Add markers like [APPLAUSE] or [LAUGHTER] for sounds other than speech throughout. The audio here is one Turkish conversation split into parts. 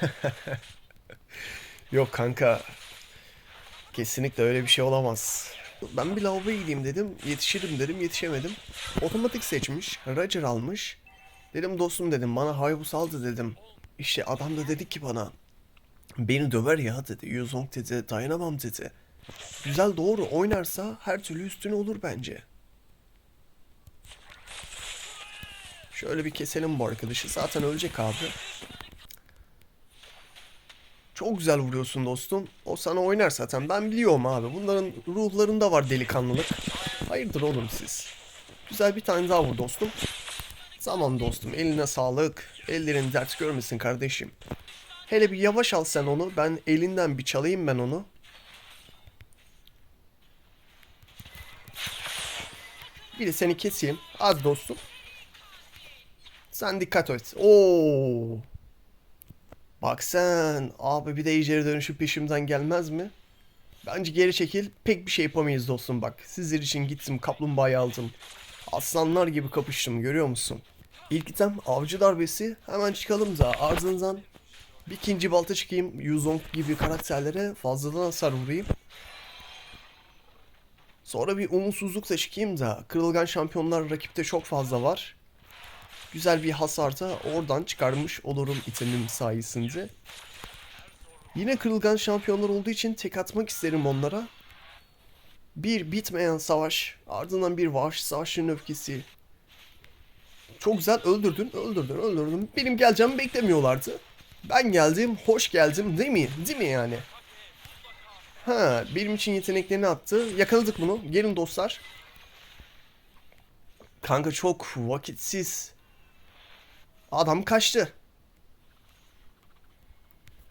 [LAUGHS] Yok kanka. Kesinlikle öyle bir şey olamaz. Ben bir lavaboya gideyim dedim. Yetişirim dedim. Yetişemedim. Otomatik seçmiş. Roger almış. Dedim dostum dedim. Bana Haybus aldı dedim. İşte adam da dedi ki bana. Beni döver ya dedi. Yuzong dedi. Dayanamam dedi. Güzel doğru oynarsa her türlü üstüne olur bence. Şöyle bir keselim bu arkadaşı. Zaten ölecek abi. Çok güzel vuruyorsun dostum. O sana oynar zaten. Ben biliyorum abi. Bunların ruhlarında var delikanlılık. Hayırdır oğlum siz? Güzel bir tane daha vur dostum. Tamam dostum. Eline sağlık. Ellerin dert görmesin kardeşim. Hele bir yavaş al sen onu. Ben elinden bir çalayım ben onu. Bir de seni keseyim. Az dostum. Sen dikkat et. Oo. Bak sen. Abi bir de ejderi dönüşüp peşimden gelmez mi? Bence geri çekil. Pek bir şey yapamayız dostum bak. Sizler için gittim kaplumbağayı aldım. Aslanlar gibi kapıştım görüyor musun? İlk item avcı darbesi. Hemen çıkalım da ardından bir ikinci balta çıkayım. Yuzong gibi karakterlere fazladan hasar vurayım. Sonra bir umutsuzlukla çıkayım da kırılgan şampiyonlar rakipte çok fazla var. Güzel bir hasar da oradan çıkarmış olurum itemim sayesinde. Yine kırılgan şampiyonlar olduğu için tek atmak isterim onlara. Bir bitmeyen savaş, ardından bir vahşi savaşın öfkesi. Çok güzel öldürdün, öldürdün, öldürdün. Benim geleceğimi beklemiyorlardı. Ben geldim, hoş geldim değil mi? Değil mi yani? Ha, benim için yeteneklerini attı. Yakaladık bunu. Gelin dostlar. Kanka çok vakitsiz. Adam kaçtı.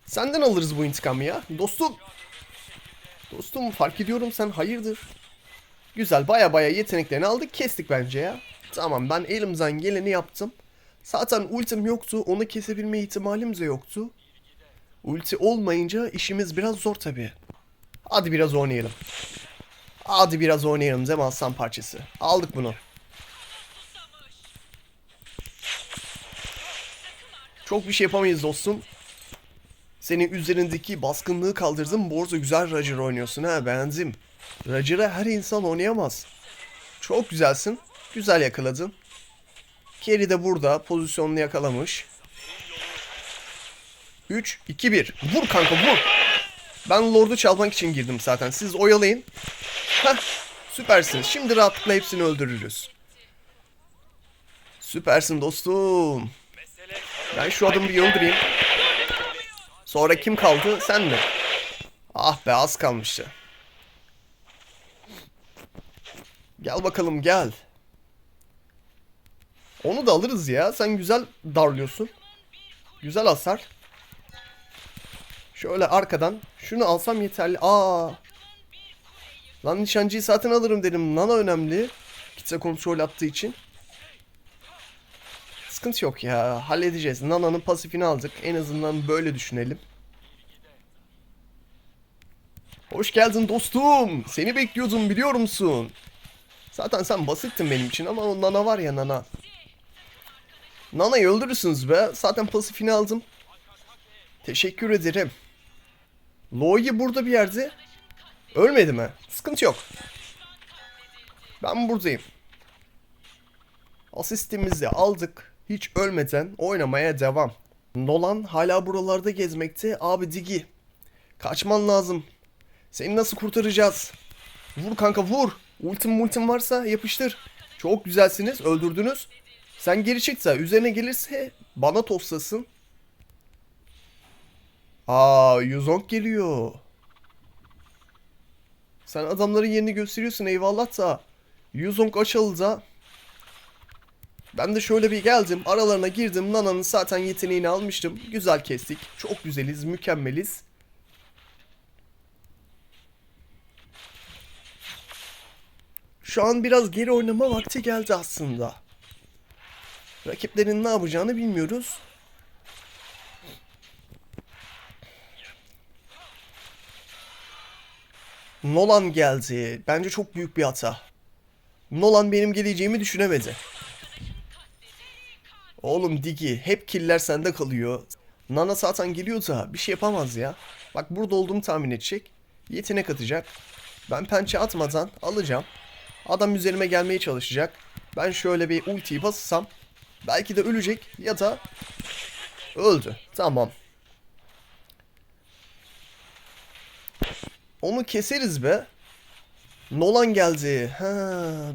Senden alırız bu intikamı ya. Dostum. Dostum fark ediyorum sen hayırdır. Güzel baya baya yeteneklerini aldık kestik bence ya. Tamam ben elimden geleni yaptım. Zaten ultim yoktu onu kesebilme ihtimalim de yoktu. Ulti olmayınca işimiz biraz zor tabi. Hadi biraz oynayalım. Hadi biraz oynayalım aslan parçası? Aldık bunu. Çok bir şey yapamayız dostum. Senin üzerindeki baskınlığı kaldırdım. Arada güzel Roger oynuyorsun ha beğendim. Roger'ı her insan oynayamaz. Çok güzelsin. Güzel yakaladın. Kerry de burada pozisyonunu yakalamış. 3, 2, 1. Vur kanka vur. Ben Lord'u çalmak için girdim zaten. Siz oyalayın. Heh, süpersiniz. Şimdi rahatlıkla hepsini öldürürüz. Süpersin dostum. Ben şu adamı bir öldüreyim. Sonra kim kaldı? Sen mi? Ah be az kalmıştı. Gel bakalım gel. Onu da alırız ya. Sen güzel darlıyorsun. Güzel hasar. Şöyle arkadan. Şunu alsam yeterli. Aa. Lan nişancıyı zaten alırım dedim. Nana önemli. Kitle kontrol attığı için. Sıkıntı yok ya. Halledeceğiz. Nana'nın pasifini aldık. En azından böyle düşünelim. Hoş geldin dostum. Seni bekliyordum biliyor musun? Zaten sen basittin benim için ama o Nana var ya Nana. Nana'yı öldürürsünüz be. Zaten pasifini aldım. Teşekkür ederim. Loyi burada bir yerde. Ölmedi mi? Sıkıntı yok. Ben buradayım. Asistimizi aldık. Hiç ölmeden oynamaya devam. Nolan hala buralarda gezmekte. Abi Digi. Kaçman lazım. Seni nasıl kurtaracağız? Vur kanka vur. Ultim multim varsa yapıştır. Çok güzelsiniz. Öldürdünüz. Sen geri çıksa üzerine gelirse bana toslasın. Aa Yuzong geliyor. Sen adamların yerini gösteriyorsun eyvallah da. Yuzong açıldı. Ben de şöyle bir geldim. Aralarına girdim. Nana'nın zaten yeteneğini almıştım. Güzel kestik. Çok güzeliz. Mükemmeliz. Şu an biraz geri oynama vakti geldi aslında. Rakiplerin ne yapacağını bilmiyoruz. Nolan geldi. Bence çok büyük bir hata. Nolan benim geleceğimi düşünemedi. Oğlum Digi hep killer sende kalıyor. Nana zaten geliyorsa bir şey yapamaz ya. Bak burada olduğumu tahmin edecek. Yetenek atacak. Ben pençe atmadan alacağım. Adam üzerime gelmeye çalışacak. Ben şöyle bir ultiyi basırsam belki de ölecek ya da öldü. Tamam. Onu keseriz be. Nolan geldi. Ha,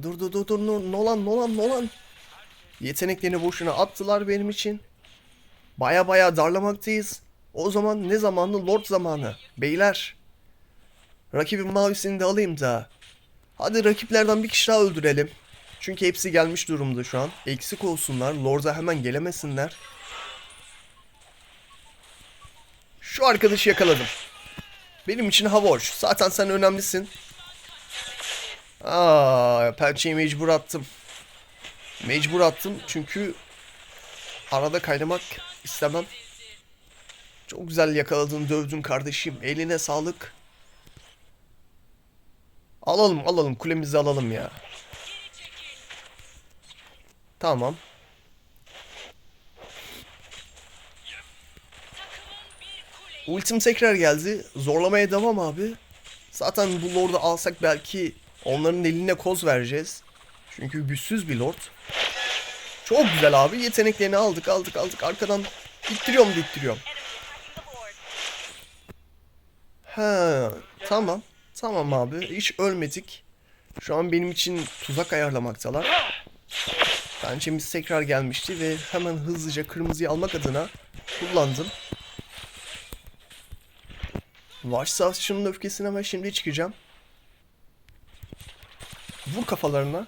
dur dur dur dur. Nolan Nolan Nolan. Yeteneklerini boşuna attılar benim için. Baya baya darlamaktayız. O zaman ne zamanlı Lord zamanı. Beyler. Rakibin mavisini de alayım da. Hadi rakiplerden bir kişi daha öldürelim. Çünkü hepsi gelmiş durumda şu an. Eksik olsunlar. Lord'a hemen gelemesinler. Şu arkadaşı yakaladım. Benim için hava. Zaten sen önemlisin. Aa, pençeyi mecbur attım. Mecbur attım çünkü arada kaynamak istemem. Çok güzel yakaladın, dövdün kardeşim. Eline sağlık. Alalım, alalım. Kulemizi alalım ya. Tamam. Ultim tekrar geldi. Zorlamaya devam abi. Zaten bu lord'u alsak belki onların eline koz vereceğiz. Çünkü güçsüz bir lord. Çok güzel abi. Yeteneklerini aldık aldık aldık. Arkadan ittiriyorum da ittiriyorum. Ha, tamam. Tamam abi. Hiç ölmedik. Şu an benim için tuzak ayarlamaktalar. Pençemiz tekrar gelmişti ve hemen hızlıca kırmızıyı almak adına kullandım. Vaş savaşçının öfkesine ben şimdi çıkacağım. Vur kafalarına.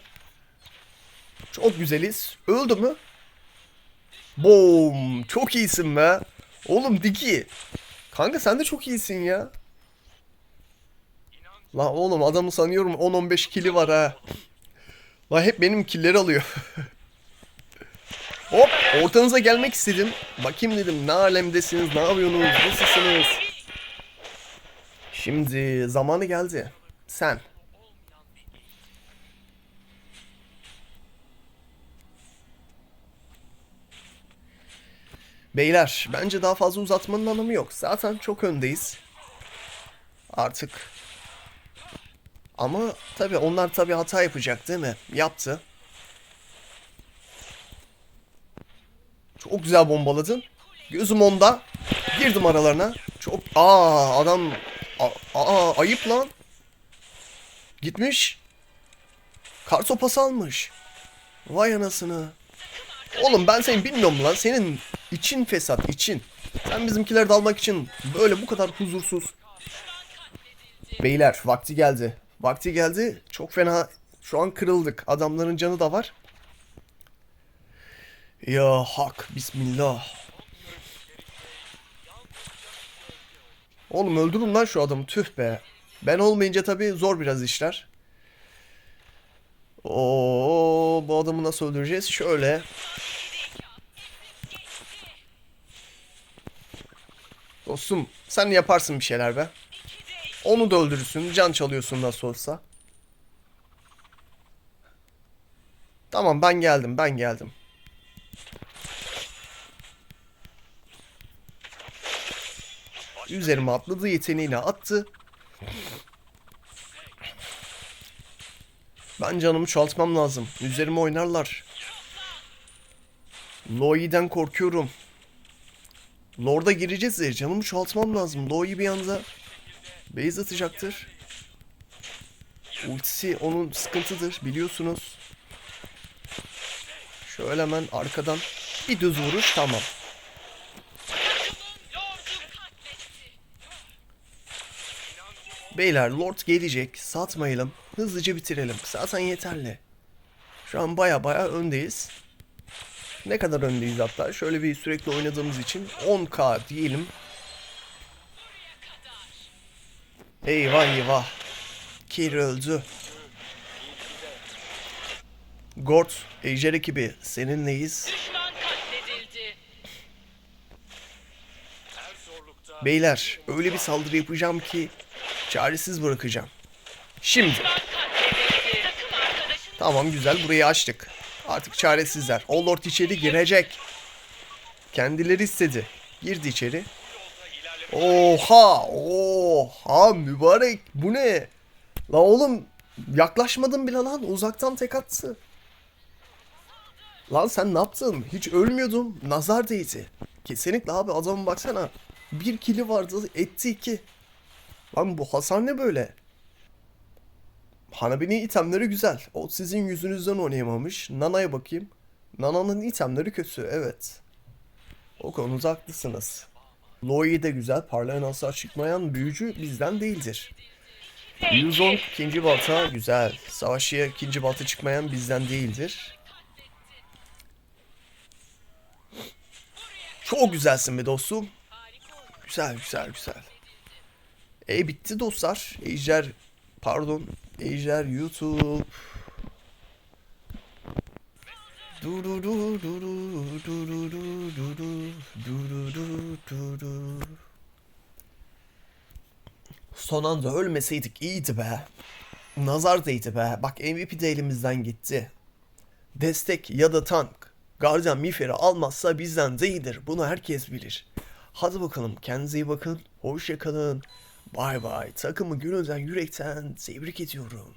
Çok güzeliz. Öldü mü? Boom. Çok iyisin be. Oğlum Diki. Kanka sen de çok iyisin ya. La oğlum adamı sanıyorum 10-15 kili var ha. La hep benim killeri alıyor. [LAUGHS] Hop ortanıza gelmek istedim. Bakayım dedim ne alemdesiniz, ne yapıyorsunuz, nasılsınız? Şimdi zamanı geldi. Sen. Beyler bence daha fazla uzatmanın anlamı yok. Zaten çok öndeyiz. Artık. Ama tabii onlar tabii hata yapacak değil mi? Yaptı. Çok güzel bombaladın. Gözüm onda. Girdim aralarına. Çok... Aa adam... Aa, aa ayıp lan. Gitmiş. Kartopası almış. Vay anasını. Oğlum ben seni bilmiyorum lan. Senin için fesat için. Sen bizimkileri de almak için böyle bu kadar huzursuz. Beyler vakti geldi. Vakti geldi. Çok fena şu an kırıldık. Adamların canı da var. Ya hak bismillah. Oğlum öldürün lan şu adamı tüh be. Ben olmayınca tabii zor biraz işler. Oo bu adamı nasıl öldüreceğiz? Şöyle. Dostum sen yaparsın bir şeyler be. Onu da öldürürsün. Can çalıyorsun nasıl olsa. Tamam ben geldim ben geldim. Üzerime atladı yeteneğini attı. Ben canımı çoğaltmam lazım. Üzerime oynarlar. Loi'den korkuyorum. Lord'a gireceğiz ya. Canımı çoğaltmam lazım. Loi bir anda base atacaktır. Ultisi onun sıkıntıdır biliyorsunuz. Şöyle hemen arkadan bir düz vuruş tamam. Beyler Lord gelecek. Satmayalım. Hızlıca bitirelim. Zaten yeterli. Şu an baya baya öndeyiz. Ne kadar öndeyiz hatta? Şöyle bir sürekli oynadığımız için 10k diyelim. Eyvah eyvah. Kiri öldü. Gort, Ejder ekibi seninleyiz. Beyler öyle bir saldırı yapacağım ki çaresiz bırakacağım. Şimdi. Tamam güzel burayı açtık. Artık çaresizler. O Lord içeri girecek. Kendileri istedi. Girdi içeri. Oha! Oha! Mübarek! Bu ne? La oğlum yaklaşmadın bile lan. Uzaktan tek attı. Lan sen ne yaptın? Hiç ölmüyordum. Nazar değdi. Kesinlikle abi adamın baksana. Bir kili vardı etti iki. Lan bu hasar ne böyle? Hanabi'nin itemleri güzel. O sizin yüzünüzden oynayamamış. Nana'ya bakayım. Nana'nın itemleri kötü evet. O konuda haklısınız. Loi de güzel. Parlayan hasar çıkmayan büyücü bizden değildir. Yuzong ikinci balta güzel. Savaşçıya ikinci balta çıkmayan bizden değildir. Çok güzelsin be dostum. Güzel güzel güzel. E bitti dostlar. Ejder pardon. Ejder YouTube. Du du du du du du du du du du du du du. Son anda ölmeseydik iyiydi be. Nazar değdi be. Bak MVP de elimizden gitti. Destek ya da tank. Guardian Mifer'i almazsa bizden değildir. Bunu herkes bilir. Hadi bakalım kendinize iyi bakın. Hoşça kalın. Bay bay. Takımı gönülden yürekten tebrik ediyorum.